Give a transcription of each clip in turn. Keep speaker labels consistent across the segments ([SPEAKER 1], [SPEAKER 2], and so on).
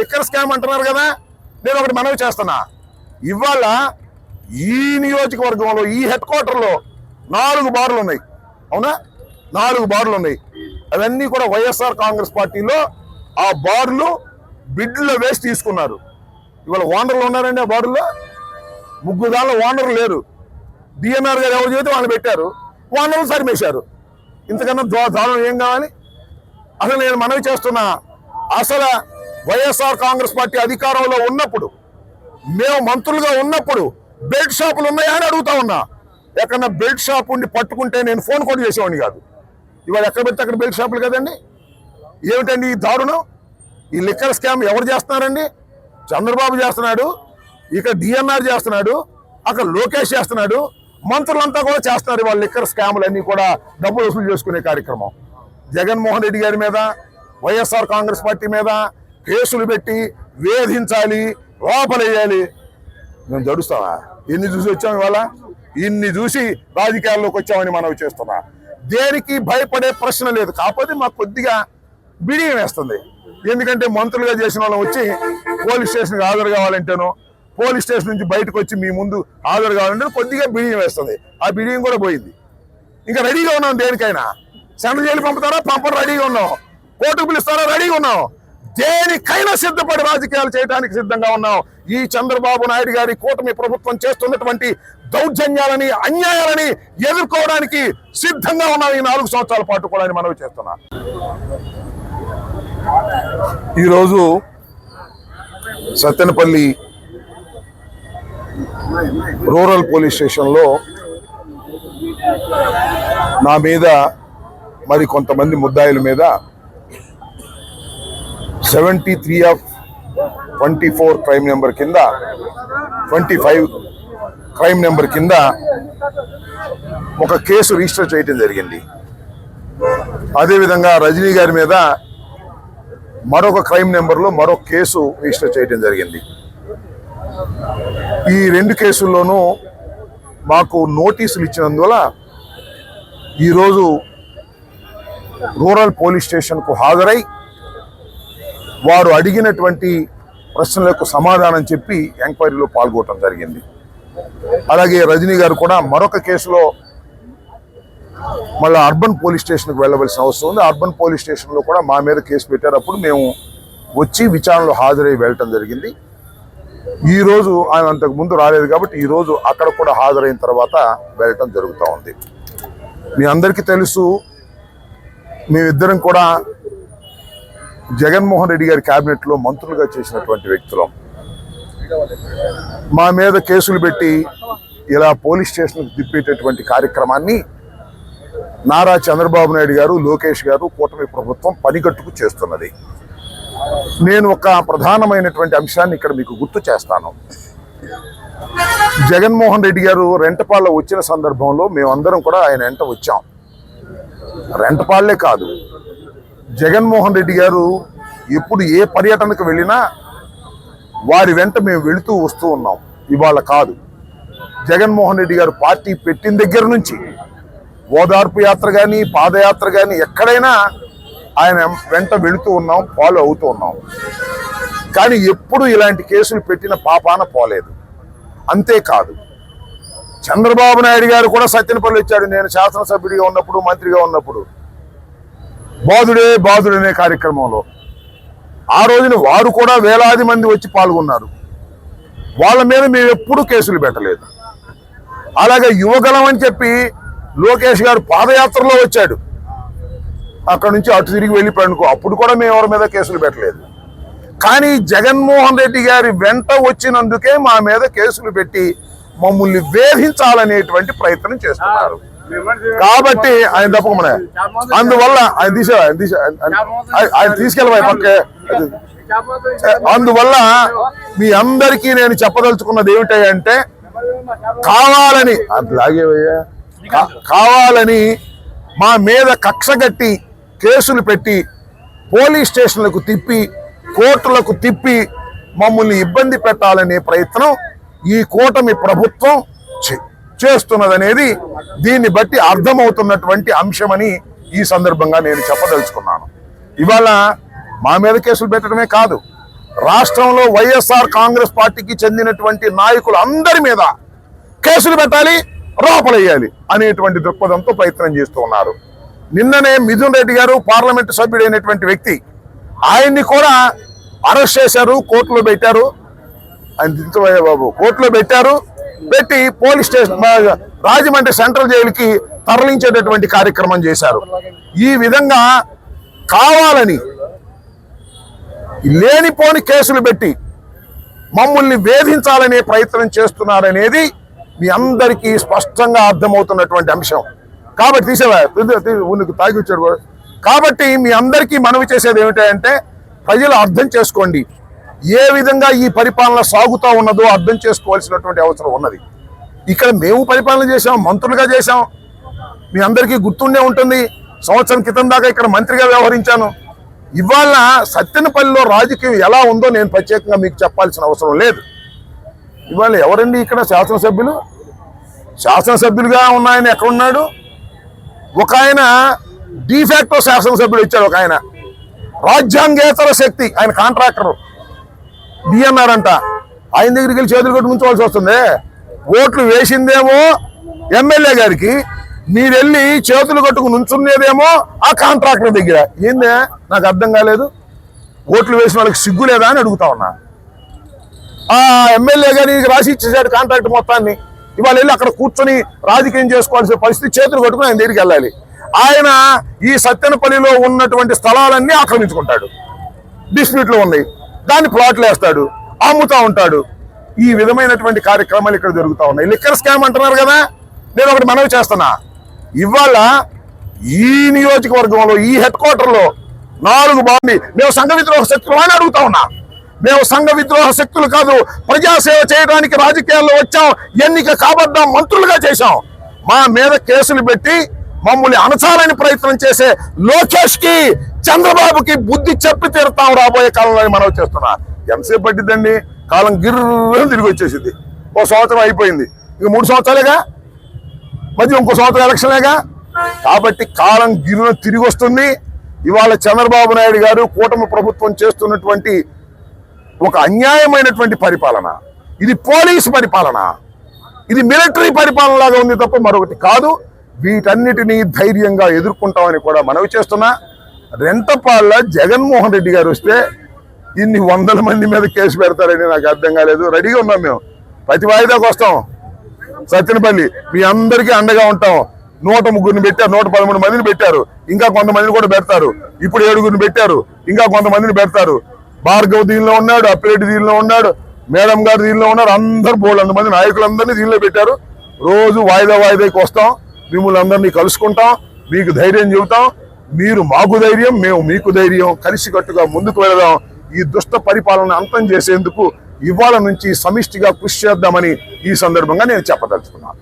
[SPEAKER 1] Liquor scam అంటున్నారు కదా నేను ఒకటి మనవి చేస్తున్నా. ఇవాళ ఈ నియోజకవర్గంలో ఈ హెడ్ క్వార్టర్లో నాలుగు బార్లు ఉన్నాయి. అవునా? నాలుగు బార్లు ఉన్నాయి. అవన్నీ కూడా వైఎస్ఆర్ కాంగ్రెస్ పార్టీలో ఆ బార్లు బిడ్లో వేసి తీసుకున్నారు. ఇవాళ ఓనర్లు ఉన్నారండి ఆ బార్లో? ముగ్గురు దానిలో ఓనర్లు లేరు. డిఎన్ఆర్ గారు ఎవరు చేస్తే వాళ్ళు పెట్టారు. ఓనర్లు సరిమేశారు. ఇంతకన్నా దా- దారుణం ఏం కావాలి? అసలు నేను మనవి చేస్తున్నా అసలు వైఎస్ఆర్ కాంగ్రెస్ పార్టీ అధికారంలో ఉన్నప్పుడు మేము మంత్రులుగా ఉన్నప్పుడు బెల్ట్ షాపులు ఉన్నాయా అని అడుగుతా ఉన్నా. ఎక్కడన్నా బెల్ట్ షాప్ ఉండి పట్టుకుంటే నేను ఫోన్ కూడా చేసేవాడిని కాదు. ఇవాళ ఎక్కడ పెడితే అక్కడ బెల్ట్ షాపులు కదండి? ఏమిటండి ఈ దారుణం? ఈ లిక్కర్ స్కామ్ ఎవరు చేస్తున్నారండి? చంద్రబాబు చేస్తున్నాడు ఇక్కడ డిఎన్ఆర్ చేస్తున్నాడు అక్కడ లోకేష్ చేస్తున్నాడు మంత్రులంతా కూడా చేస్తున్నారు వాళ్ళ లిక్కర్ స్కాములు కూడా డబ్బులు వసూలు చేసుకునే కార్యక్రమం. జగన్మోహన్ రెడ్డి గారి మీద వైఎస్ఆర్ కాంగ్రెస్ పార్టీ మీద కేసులు పెట్టి వేధించాలి లోపలేయాలి. మేము జడుస్తావా ఎన్ని చూసి వచ్చాం ఇవాళ? ఇన్ని చూసి రాజకీయాల్లోకి వచ్చామని మనం చేస్తున్నా. దేనికి భయపడే ప్రశ్న లేదు. కాకపోతే మాకు కొద్దిగా బిడియం వేస్తుంది. ఎందుకంటే మంత్రులుగా చేసిన వాళ్ళం వచ్చి పోలీస్ స్టేషన్కి హాజరు కావాలంటేనో పోలీస్ స్టేషన్ నుంచి బయటకు వచ్చి మీ ముందు హాజరు కావాలంటే కొద్దిగా బిడియం వేస్తుంది. ఆ బిడియం కూడా పోయింది. ఇంకా రెడీగా ఉన్నాం దేనికైనా? సెంట్రల్ జైలు పంపుతారా? పంపడం రెడీగా ఉన్నాం. కోర్టుకు పిలుస్తారా? రెడీగా ఉన్నాం. దేనికైనా సిద్ధపడి రాజకీయాలు చేయడానికి సిద్ధంగా ఉన్నాం ఈ చంద్రబాబు నాయుడు గారి కూటమి ప్రభుత్వం చేస్తున్నటువంటి దౌర్జన్యాలని అన్యాయాలని ఎదుర్కోవడానికి సిద్ధంగా ఉన్నాం ఈ నాలుగు సంవత్సరాల పాటు కూడా అని మనవి చేస్తున్నా. ఈరోజు సత్తెనపల్లి రూరల్ పోలీస్ స్టేషన్లో నా మీద మరి కొంతమంది ముద్దాయిల మీద seventy three of twenty four crime number కింద ట్వంటీ ఫైవ్ క్రైమ్ నెంబర్ కింద ఒక కేసు రిజిస్టర్ చేయడం జరిగింది. అదేవిధంగా రజనీ గారి మీద మరొక క్రైమ్ నెంబర్లో మరొక కేసు రిజిస్టర్ చేయడం జరిగింది. ఈ రెండు కేసుల్లోనూ మాకు నోటీసులు ఇచ్చినందువల్ల ఈరోజు రూరల్ పోలీస్ స్టేషన్కు హాజరై వారు అడిగినటువంటి ప్రశ్నలకు సమాధానం చెప్పి ఎంక్వైరీలో పాల్గొనడం జరిగింది. అలాగే రజనీ గారు కూడా మరొక కేసులో మళ్ళీ అర్బన్ పోలీస్ స్టేషన్కి వెళ్ళవలసిన అవసరం ఉంది. అర్బన్ పోలీస్ స్టేషన్లో కూడా మా మీద కేసు పెట్టేటప్పుడు మేము వచ్చి విచారణలో హాజరై వెళ్ళటం జరిగింది. ఈరోజు ఆయన అంతకు ముందు రాలేదు కాబట్టి ఈ రోజు అక్కడ కూడా హాజరైన తర్వాత వెళ్ళటం జరుగుతూ ఉంది. మీ అందరికీ తెలుసు మేమిద్దరం కూడా జగన్మోహన్ రెడ్డి గారి క్యాబినెట్లో మంత్రులుగా చేసినటువంటి వ్యక్తులం. మా మీద కేసులు పెట్టి ఇలా పోలీస్ స్టేషన్కి తిప్పేటటువంటి కార్యక్రమాన్ని నారా చంద్రబాబు నాయుడు గారు లోకేష్ గారు కూటమి ప్రభుత్వం పనిగట్టుకు చేస్తున్నది. నేను ఒక ప్రధానమైనటువంటి అంశాన్ని ఇక్కడ మీకు గుర్తు చేస్తాను. జగన్మోహన్ రెడ్డి గారు రెంటపాళ్ళ వచ్చిన సందర్భంలో మేమందరం కూడా ఆయన వెంట వచ్చాం. రెంటపాళ్ళే కాదు జగన్మోహన్ రెడ్డి గారు ఎప్పుడు ఏ పర్యటనకు వెళ్ళినా వారి వెంట మేము వెళుతూ వస్తూ ఉన్నాం. ఇవాళ కాదు. జగన్మోహన్ రెడ్డి గారు పార్టీ పెట్టిన దగ్గర నుంచి ఓదార్పు యాత్ర కానీ పాదయాత్ర కానీ ఎక్కడైనా ఆయన వెంట వెళుతూ ఉన్నాం ఫాలో అవుతూ ఉన్నాం. కానీ ఎప్పుడు ఇలాంటి కేసులు పెట్టిన పాపాన పోలేదు. అంతేకాదు. చంద్రబాబు నాయుడు గారు కూడా సత్యనపల్లి ఇచ్చాడు నేను శాసనసభ్యుడిగా ఉన్నప్పుడు మంత్రిగా ఉన్నప్పుడు. బాధుడే బాధుడనే కార్యక్రమంలో. ఆ రోజున వారు కూడా వేలాది మంది వచ్చి పాల్గొన్నారు. వాళ్ళ మీద మేము ఎప్పుడూ కేసులు పెట్టలేదు. అలాగే యువగలం అని చెప్పి లోకేష్ గారు పాదయాత్రలో వచ్చాడు. అక్కడ నుంచి అటు తిరిగి వెళ్ళిపోయాడుకో అప్పుడు కూడా మేము ఎవరి మీద కేసులు పెట్టలేదు. కానీ జగన్మోహన్ రెడ్డి గారి వెంట వచ్చినందుకే మా మీద కేసులు పెట్టి మమ్మల్ని వేధించాలనేటువంటి ప్రయత్నం చేస్తున్నారు. కాబట్టి ఆయన తప్పకుండా అందువల్ల ఆయన తీసే ఆయన తీసే ఆయన- ఆయన పక్కే? అందువల్ల మీ అందరికీ నేను చెప్పదలుచుకున్నది ఏమిటంటే కావాలని అట్లాగేవయ్యా కావాలని మా మీద కక్ష కట్టి కేసులు పెట్టి పోలీస్ స్టేషన్లకు తిప్పి కోర్టులకు తిప్పి మమ్మల్ని ఇబ్బంది పెట్టాలనే ప్రయత్నం ఈ కూటమి ప్రభుత్వం చేస్తున్నదనేది దీన్ని బట్టి అర్థమవుతున్నటువంటి అంశమని ఈ సందర్భంగా నేను చెప్పదలుచుకున్నాను. ఇవాళ మా మీద కేసులు పెట్టడమే కాదు రాష్ట్రంలో వైఎస్ఆర్ కాంగ్రెస్ పార్టీకి చెందినటువంటి నాయకులు అందరి మీద కేసులు పెట్టాలి లోపలేయాలి అనేటువంటి దృక్పథంతో ప్రయత్నం చేస్తూ ఉన్నారు. నిన్ననే మిథున్ రెడ్డి గారు పార్లమెంటు సభ్యుడైనటువంటి వ్యక్తి ఆయన్ని కూడా అరెస్ట్ చేశారు కోర్టులో పెట్టారు. ఆయన దించబోయే బాబు కోర్టులో పెట్టారు. పెట్టి పోలీస్ స్టేషన్ రాజమండ్రి సెంట్రల్ జైలుకి తరలించేటటువంటి కార్యక్రమం చేశారు. ఈ విధంగా కావాలని లేనిపోని కేసులు పెట్టి మమ్మల్ని వేధించాలనే ప్రయత్నం చేస్తున్నారనేది మీ అందరికీ స్పష్టంగా అర్థమవుతున్నటువంటి అంశం. కాబట్టి తీసేవా? ఉనికి తాగి వచ్చాడు. కాబట్టి మీ అందరికీ మనవి చేసేది ఏమిటంటే ప్రజలు అర్థం చేసుకోండి. ఏ విధంగా ఈ పరిపాలన సాగుతూ ఉన్నదో అర్థం చేసుకోవాల్సినటువంటి అవసరం ఉన్నది. ఇక్కడ మేము పరిపాలన చేశాం మంత్రులుగా చేశాం. మీ అందరికీ గుర్తుండే ఉంటుంది సంవత్సరం క్రితం దాకా ఇక్కడ మంత్రిగా వ్యవహరించాను. ఇవాళ సత్యనపల్లిలో రాజకీయం ఎలా ఉందో నేను ప్రత్యేకంగా మీకు చెప్పాల్సిన అవసరం లేదు. ఇవాళ ఎవరండి ఇక్కడ శాసనసభ్యులు? శాసనసభ్యులుగా ఉన్న ఆయన ఎక్కడున్నాడు? ఒక ఆయన డిఫాక్టో శాసనసభ్యుడు ఇచ్చాడు ఒక ఆయన. రాజ్యాంగేతర శక్తి ఆయన కాంట్రాక్టర్. డిఎన్ఆర్ ఆయన దగ్గరికి వెళ్ళి చేతులు కట్టు ఉంచవలసి వస్తుంది. ఓట్లు వేసిందేమో ఎమ్మెల్యే గారికి మీరు వెళ్ళి చేతులు కట్టుకుని నుంచునేదేమో ఆ కాంట్రాక్టర్ దగ్గర. ఏందే? నాకు అర్థం కాలేదు. ఓట్లు వేసిన వాళ్ళకి సిగ్గు లేదా అని అడుగుతా ఉన్నా. ఆ ఎమ్మెల్యే గారికి రాసి ఇచ్చేసాడు కాంట్రాక్ట్ మొత్తాన్ని. ఇవాళ వెళ్ళి అక్కడ కూర్చొని రాజకీయం చేసుకోవాల్సిన పరిస్థితి చేతులు కట్టుకుని ఆయన దగ్గరికి వెళ్ళాలి. ఆయన ఈ సత్యనపల్లిలో ఉన్నటువంటి స్థలాలన్నీ ఆక్రమించుకుంటాడు. డిస్ప్యూట్లు ఉన్నాయి. దాన్ని ప్లాట్లు వేస్తాడు అమ్ముతా ఉంటాడు. ఈ విధమైనటువంటి కార్యక్రమాలు ఇక్కడ జరుగుతా ఉన్నాయి. లిక్కర్ స్కామ్ అంటున్నారు కదా నేను ఒకటి మనవి చేస్తున్నా. ఇవాళ ఈ నియోజకవర్గంలో ఈ హెడ్ క్వార్టర్లో నాలుగు బాగుంది మేము సంఘ విద్రోహ శక్తులు అని అడుగుతా ఉన్నా. మేము సంఘ విద్రోహ శక్తులు కాదు ప్రజాసేవ చేయడానికి రాజకీయాల్లో వచ్చాం ఎన్నిక కాబడ్డాం మంత్రులుగా చేశాం. మా మీద కేసులు పెట్టి మమ్మల్ని అణచాలని ప్రయత్నం చేసే లోకేష్కి చంద్రబాబుకి బుద్ధి చెప్పి తీరుతాం రాబోయే కాలంలో మనం చేస్తున్నా. ఎంతసేపు పట్టిద్దండి? కాలం గిర్రని తిరిగి వచ్చేసింది. ఓ సంవత్సరం అయిపోయింది. ఇక మూడు సంవత్సరాలేగా? మధ్య ఇంకో సంవత్సరం ఎలక్షన్లేగా? కాబట్టి కాలం గిర్రను తిరిగి వస్తుంది. ఇవాళ చంద్రబాబు నాయుడు గారు కూటమి ప్రభుత్వం చేస్తున్నటువంటి ఒక అన్యాయమైనటువంటి పరిపాలన. ఇది పోలీసు పరిపాలన. ఇది మిలిటరీ పరిపాలన లాగా ఉంది తప్ప మరొకటి కాదు. వీటన్నిటినీ ధైర్యంగా ఎదుర్కొంటామని కూడా మనవి చేస్తున్నా. రెంటపాళ్ళ జగన్మోహన్ రెడ్డి గారు వస్తే ఇన్ని వందల మంది మీద కేసు పెడతారని నాకు అర్థం కాలేదు. రెడీగా ఉన్నాం మేము. ప్రతి వాయిదాకు వస్తాం. సత్యనపల్లి మీ అందరికీ అండగా ఉంటాం. నూట ముగ్గురిని పెట్టారు నూట పదమూడు మందిని పెట్టారు. ఇంకా కొంతమందిని కూడా పెడతారు. ఇప్పుడు ఏడుగురిని పెట్టారు ఇంకా కొంతమందిని పెడతారు. భార్గవ్ దీనిలో ఉన్నాడు అప్పిరెడ్డి దీనిలో ఉన్నాడు మేడం గారు దీనిలో ఉన్నారు అందరు బోళ్ళు మంది నాయకులందరినీ దీనిలో పెట్టారు. రోజు వాయిదా వాయిదాకి వస్తాం. మిమ్మల్ని అందరినీ కలుసుకుంటాం. మీకు ధైర్యం చెబుతాం. మీరు మాకు ధైర్యం మేము మీకు ధైర్యం కలిసికట్టుగా ముందుకు వెళదాం. ఈ దుష్ట పరిపాలన అంతం చేసేందుకు ఇవాళ నుంచి సమిష్టిగా కృషి చేద్దామని ఈ సందర్భంగా నేను చెప్పదలుచుకున్నాను.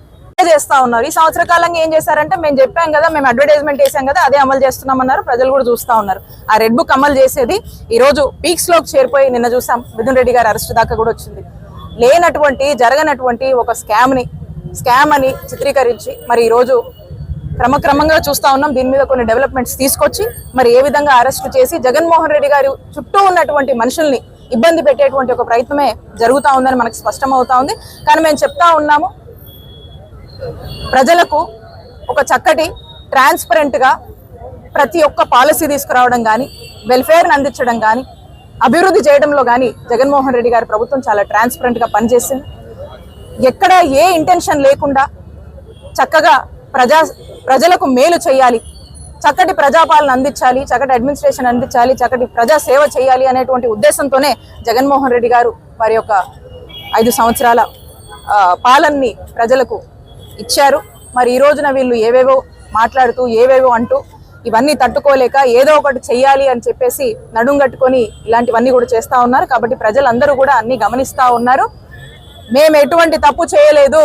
[SPEAKER 2] చేస్తా ఉన్నారు. ఈ సంవత్సర కాలంగా ఏం చేశారంటే మేము చెప్పాం కదా మేము అడ్వర్టైజ్మెంట్ చేసాం కదా అదే అమలు చేస్తున్నామన్నారు. ప్రజలు కూడా చూస్తా ఉన్నారు. ఆ రెడ్ బుక్ అమలు చేసేది ఈ రోజు పీక్స్లోకి చేరిపోయి నిన్న చూసాం. మిథున్ రెడ్డి గారి అరెస్ట్ దాకా కూడా వచ్చింది. లేనటువంటి జరగనటువంటి ఒక స్కామ్ని స్కామ్ అని చిత్రీకరించి మరి ఈ రోజు క్రమక్రమంగా చూస్తా ఉన్నాం. దీని మీద కొన్ని డెవలప్మెంట్స్ తీసుకొచ్చి మరి ఏ విధంగా అరెస్ట్ చేసి జగన్మోహన్ రెడ్డి గారి చుట్టూ ఉన్నటువంటి మనుషుల్ని ఇబ్బంది పెట్టేటువంటి ఒక ప్రయత్నమే జరుగుతూ ఉందని మనకు స్పష్టం అవుతా ఉంది. కానీ మేము చెప్తా ఉన్నాము ప్రజలకు ఒక చక్కటి ట్రాన్స్పరెంట్గా ప్రతి ఒక్క పాలసీ తీసుకురావడం కానీ వెల్ఫేర్ని అందించడం కానీ అభివృద్ధి చేయడంలో కానీ జగన్మోహన్ రెడ్డి గారి ప్రభుత్వం చాలా ట్రాన్స్పరెంట్గా పనిచేసింది. ఎక్కడ ఏ ఇంటెన్షన్ లేకుండా చక్కగా ప్రజా ప్రజలకు మేలు చేయాలి. చక్కటి ప్రజాపాలన అందించాలి చక్కటి అడ్మినిస్ట్రేషన్ అందించాలి చక్కటి ప్రజా సేవ చేయాలి అనేటువంటి ఉద్దేశంతోనే జగన్మోహన్ రెడ్డి గారు వారి యొక్క ఐదు సంవత్సరాల ఆ, పాలనని ప్రజలకు ఇచ్చారు. మరి ఈ రోజున వీళ్ళు ఏవేవో మాట్లాడుతూ ఏవేవో అంటూ ఇవన్నీ తట్టుకోలేక ఏదో ఒకటి చెయ్యాలి అని చెప్పేసి నడుం కట్టుకొని ఇలాంటివన్నీ కూడా చేస్తూ ఉన్నారు. కాబట్టి ప్రజలందరూ కూడా అన్ని గమనిస్తూ ఉన్నారు. మేము ఎటువంటి తప్పు చేయలేదు.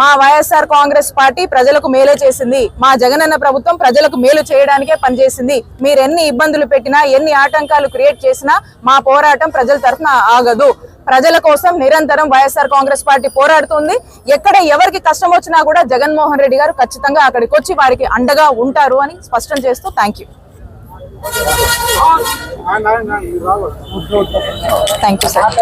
[SPEAKER 2] మా వైఎస్ఆర్ కాంగ్రెస్ పార్టీ ప్రజలకు మేలే చేసింది. మా జగనన్న ప్రభుత్వం ప్రజలకు మేలు చేయడానికే పనిచేసింది. మీరు ఎన్ని ఇబ్బందులు పెట్టినా ఎన్ని ఆటంకాలు క్రియేట్ చేసినా మా పోరాటం ప్రజల తరఫున ఆగదు. ప్రజల కోసం నిరంతరం వైఎస్ఆర్ కాంగ్రెస్ పార్టీ పోరాడుతుంది. ఎక్కడ ఎవరికి కష్టం వచ్చినా కూడా జగన్మోహన్ రెడ్డి గారు ఖచ్చితంగా అక్కడికి వచ్చి వారికి అండగా ఉంటారు అని స్పష్టం చేస్తూ thank you. Thank you sir.